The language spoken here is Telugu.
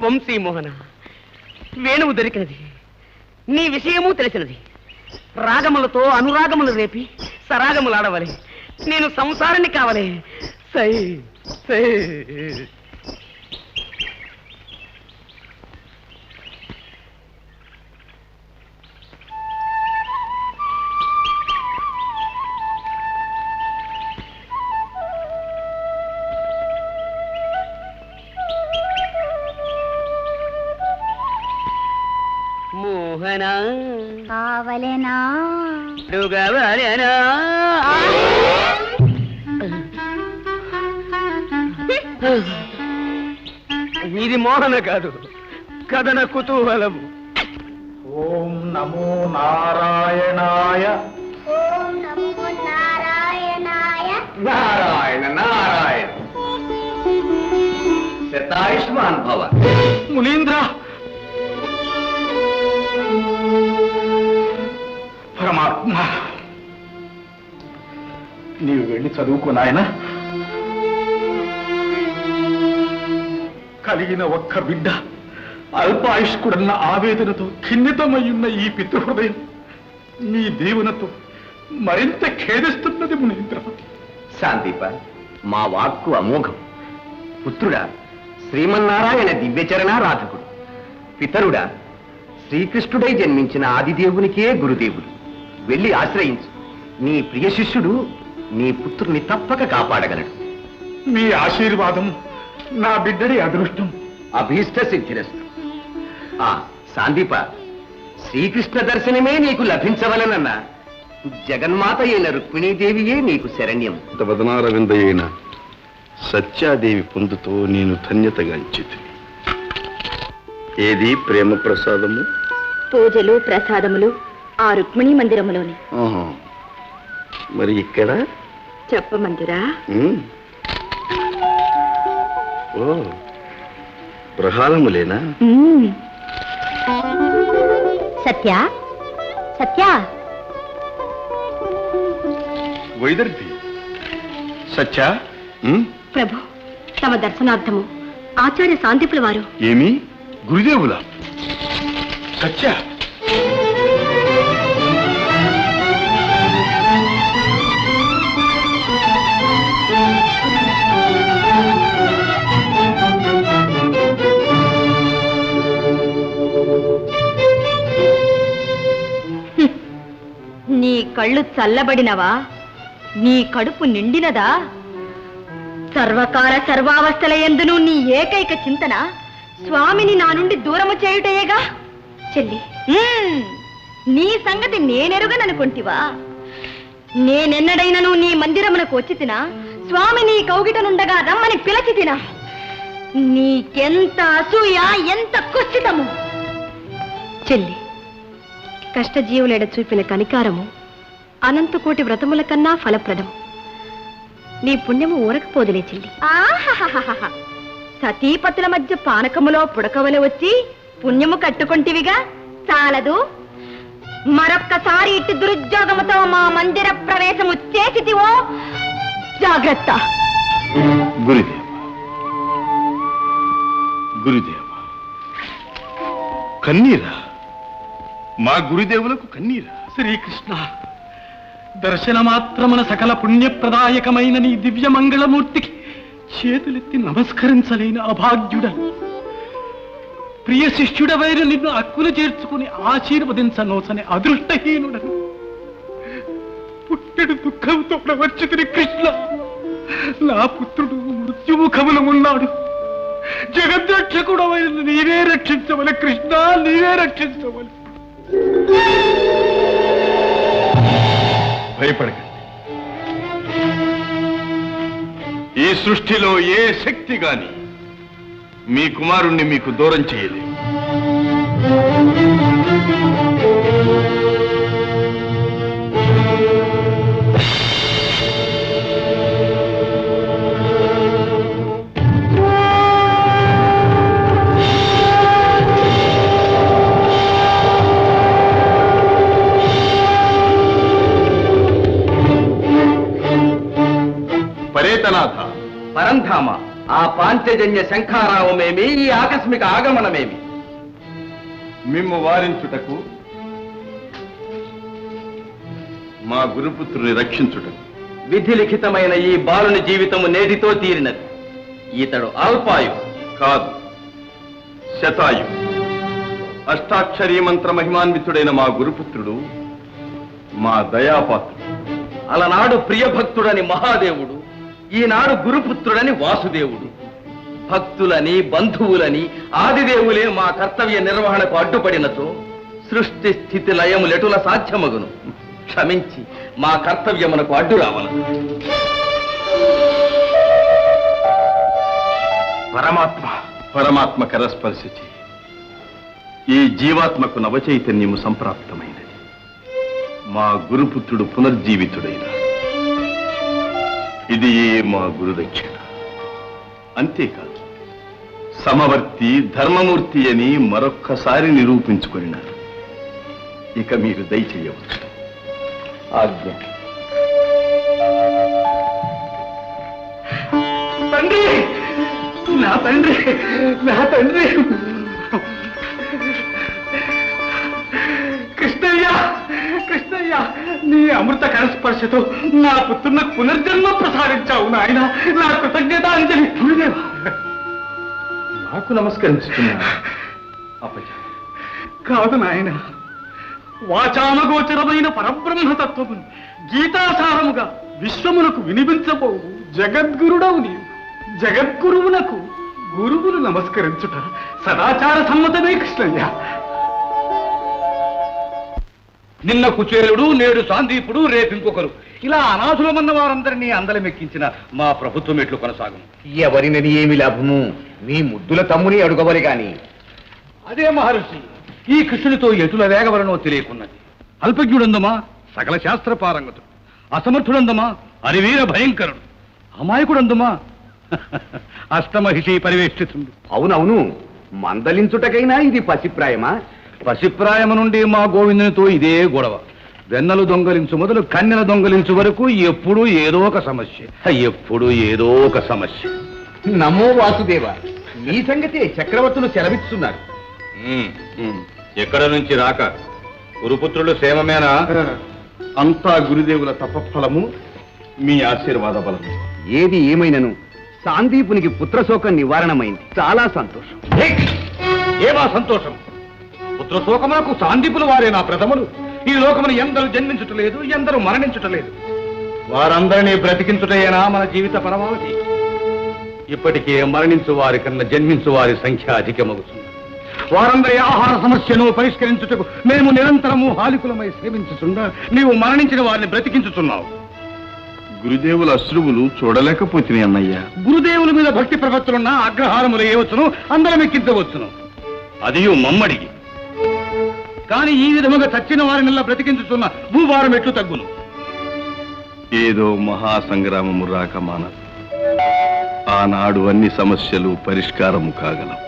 వంశీ మోహన వేణువు దొరికినది. నీ విషయము తెలిసినది. రాగములతో అనురాగములు రేపి సరాగములు ఆడవలే నేను సంసారాన్ని కావలే. సై సై. మోహన. కావలెనా? ఇది మోహన కాదు కథన కుతూహలము. ఓం నమో నారాయణాయ. ఓం నమో నారాయణాయ. నారాయణ నారాయణ. శతాయుష్మాన్ భవ. మునీంద్ర. పరమాత్మ నీవు వెళ్ళి చదువుకో నాయన. కలిగిన ఒక్క బిడ్డ అల్పాయుష్కుడన్న ఆవేదనతో ఖిన్నితమయ్యున్న ఈ పితృహృదయం నీ దీవెనతో మరింత ఖేదిస్తున్నది మునీంద్ర శాంతిప మా వాక్కు అమోఘం. పుత్రుడా శ్రీమన్నారాయణ దివ్యచరణారాధకుడు పితరుడా శ్రీకృష్ణుడై జన్మించిన ఆదిదేవునికే గురుదేవుడు. వెళ్ళి ఆశ్రయించు. నీ ప్రియ శిష్యుడు నీ పుత్రుని తప్పక కాపాడగలడు. మీ ఆశీర్వాదం నా బిడ్డడి అదృష్టం. అభీష్ట సిద్ధిరస్తు. ఆ సాందీప శ్రీకృష్ణ దర్శనమే నీకు లభించవలనన్న జగన్మాత అయిన రుక్మిణీదేవియే నీకు శరణ్యం. వదనారవిందయైన సత్యాదేవి పొందుతో నేను ధన్యతగాంచితి ఏది ప్రేమ ప్రసాదము? పూజలు ప్రసాదములు? ఆ రుక్మిణీ మందిరములోని. ఆహా. మరి ఇక్కడ? చెప్పమందిరా. ఓ ప్రహారములేనా సత్య సత్య. వైదర్భి సత్య? ప్రభు తమ దర్శనార్థము. ఆచార్య శాంతిపుల వారు ఏమి? గురుదేవుల? సత్య. కళ్ళు చల్లబడినవా? నీ కడుపు నిండినదా? సర్వకాల సర్వావస్థల ఎందును నీ ఏకైక చింతన స్వామిని నా నుండి దూరము చేయుటయేగా? చెల్లి నీ సంగతి నేనెరుగననుకుంటివా? నేనెన్నడైనను నీ మందిరమునకు వచ్చి తినా స్వామి నీ కౌగిటనుండగా రమ్మని పిలచి తినా నీకెంత అసూయ ఎంత కుస్థితము? చెల్లి కష్టజీవులెడ చూపిన కనికారము అనంతకోటి వ్రతముల కన్నా ఫలప్రదం. నీ పుణ్యము ఊరకపోదులే చెల్లి. సతీపతుల మధ్య పానకములో పుడకవలి వచ్చి పుణ్యము కట్టుకుంటివిగా? చాలదు. మరొక్కసారి ఇట్టి దురుద్యోగముతో మా మందిర ప్రవేశము చేసితివో? జాగ్రత్త. గురుదేవ. గురుదేవ. కన్నీరా. మా గురుదేవులకు కన్నీరా. శ్రీకృష్ణ. దర్శన మాత్రమున సకల పుణ్యప్రదాయకమైన నీ దివ్య మంగళమూర్తికి చేతులెత్తి నమస్కరించలేని అభాగ్యుడ ప్రియ శిష్యుడవైన నిన్ను అక్కులు చేర్చుకుని ఆశీర్వదించనోసని అదృష్టహీనుడను. పుట్టెడు దుఃఖంతో ప్రవర్చితుని కృష్ణ నా పుత్రుడు మృత్యుముఖములో ఉన్నాడు జగద్రక్షకుడవైన నీవే రక్షించవలె కృష్ణ నీవే రక్షించవలె. భయపడకండి. ఈ సృష్టిలో ఏ శక్తి గాని మీ కుమారుణ్ణి మీకు దూరం చేయలేదు. ఆ ఆ పాంచజన్య శంఖారావమేమి ఈ ఆకస్మిక ఆగమనమేమి? మిమ్ము వారించుటకు మా గురుపుత్రుని రక్షించుటకు. విధి లిఖితమైన ఈ బాలుని జీవితము నేటితో తీరినది. ఇతడు అల్పాయు కాదు శతాయు. అష్టాక్షరీ మంత్ర మహిమాన్వితుడైన మా గురుపుత్రుడు మా దయాపాత్రుడు. అలనాడు ప్రియభక్తుడని మహాదేవుడు ఈనాడు గురుపుత్రుడని వాసుదేవుడు. భక్తులని బంధువులని ఆదిదేవులే మా కర్తవ్య నిర్వహణకు అడ్డుపడినచో సృష్టి స్థితి లయములెటుల సాధ్యమగును. క్షమించి మా కర్తవ్యమునకు అడ్డు రావల పరమాత్మ. పరమాత్మ కరస్పర్శ చేయి ఈ జీవాత్మకు నవచైతన్యము సంప్రాప్తమైనది. మా గురుపుత్రుడు పునర్జీవితుడైన ఇది మా గురుదక్షిణ. అంతేకాదు సమవర్తి ధర్మమూర్తి అని మరొక్కసారి నిరూపించుకున్నారు. ఇక మీరు దయచేయవచ్చు. ఆజ్ఞ. తండ్రి! నా తండ్రి! నా తండ్రి! నీ అమృత కరస్పర్శతో నా పుత్రునకు పునర్జన్మ ప్రసాదించావు నాయన. నా కృతజ్ఞతాంజలి గురుదేవ. నాకు నమస్కరించుకున్నా అపజ కాదు నాయన. వాచానగోచరమైన పరబ్రహ్మతత్వము గీతాసారముగా విశ్వమునకు వినిపించబోవు జగద్గురుడవు నీవు. జగద్గురువునకు గురువులు నమస్కరించుట సదాచార సమ్మతమే కృష్ణయ్య. నిన్న కుచేలుడు నేడు సాందీపుడు రేపు ఇంకొకరు. ఇలా అనాథులమన్న వారందరినీ అందలమెక్కించిన మా ప్రభుత్వం ఎట్లు కొనసాగును. ఎవరినని ఏమి లాభము? మీ ముద్దుల తమ్ముని అడుగవరి గాని. అదే మహర్షి ఈ కృష్ణునితో ఎటుల వేగవలనో తెలియకున్నది. అల్పజ్ఞుడందమా? సకల శాస్త్ర పారంగతుడు అసమర్థుడందమా? అరివీర భయంకరుడు. అమాయకుడందమా? అష్టమహిషి పరివేష్టితుండు. అవునవును మందలించుటకైనా ఇది పసిప్రాయమా? పసిప్రాయము నుండి మా గోవిందునితో ఇదే గొడవ. వెన్నలు దొంగలించు మొదలు కన్నెల దొంగలించు వరకు ఎప్పుడూ ఏదో ఒక సమస్య. ఎప్పుడు ఏదో ఒక సమస్య. నమో వాసుదేవ మీ సంగతే చక్రవర్తులు సెలవిస్తున్నారు ఎక్కడ నుంచి రాక? గురుపుత్రుడు క్షేమమేనా అంతా గురుదేవుల తపఫలము మీ ఆశీర్వాద బలము. ఏది ఏమైనను? సాందీపునికి పుత్రశోకం నివారణమైంది. చాలా సంతోషం. ఏమా సంతోషం? పుత్ర శోకమునకు సాందీపులు వారే నా ప్రథములు. ఈ లోకమును ఎందరు జన్మించుటలేదు ఎందరు మరణించుటలేదు. వారందరినీ బ్రతికించుటయేనా మన జీవిత పరమావధి? ఇప్పటికే మరణించు వారి కన్నా జన్మించు వారి సంఖ్య అధికమగుతుంది వారందరి ఆహార సమస్యను పరిష్కరించుటకు మేము నిరంతరము హాలికులమై సేవించుచుండా నీవు మరణించిన వారిని బ్రతికించుచున్నావు. గురుదేవుల అశ్రువులు చూడలేకపోతుంది అన్నయ్య. గురుదేవుల మీద భక్తి ప్రపత్తులున్న అగ్రహారములు వేయవచ్చును అందరం ఎక్కించవచ్చును అది మమ్మడికి. కానీ ఈ విధముగా చచ్చిన వారినల్లా బ్రతికించుతున్న భూభారం ఎట్లు తగ్గును? ఏదో మహాసంగ్రామము రాక మానదు ఆనాడు అన్ని సమస్యలు పరిష్కారము కాగలవు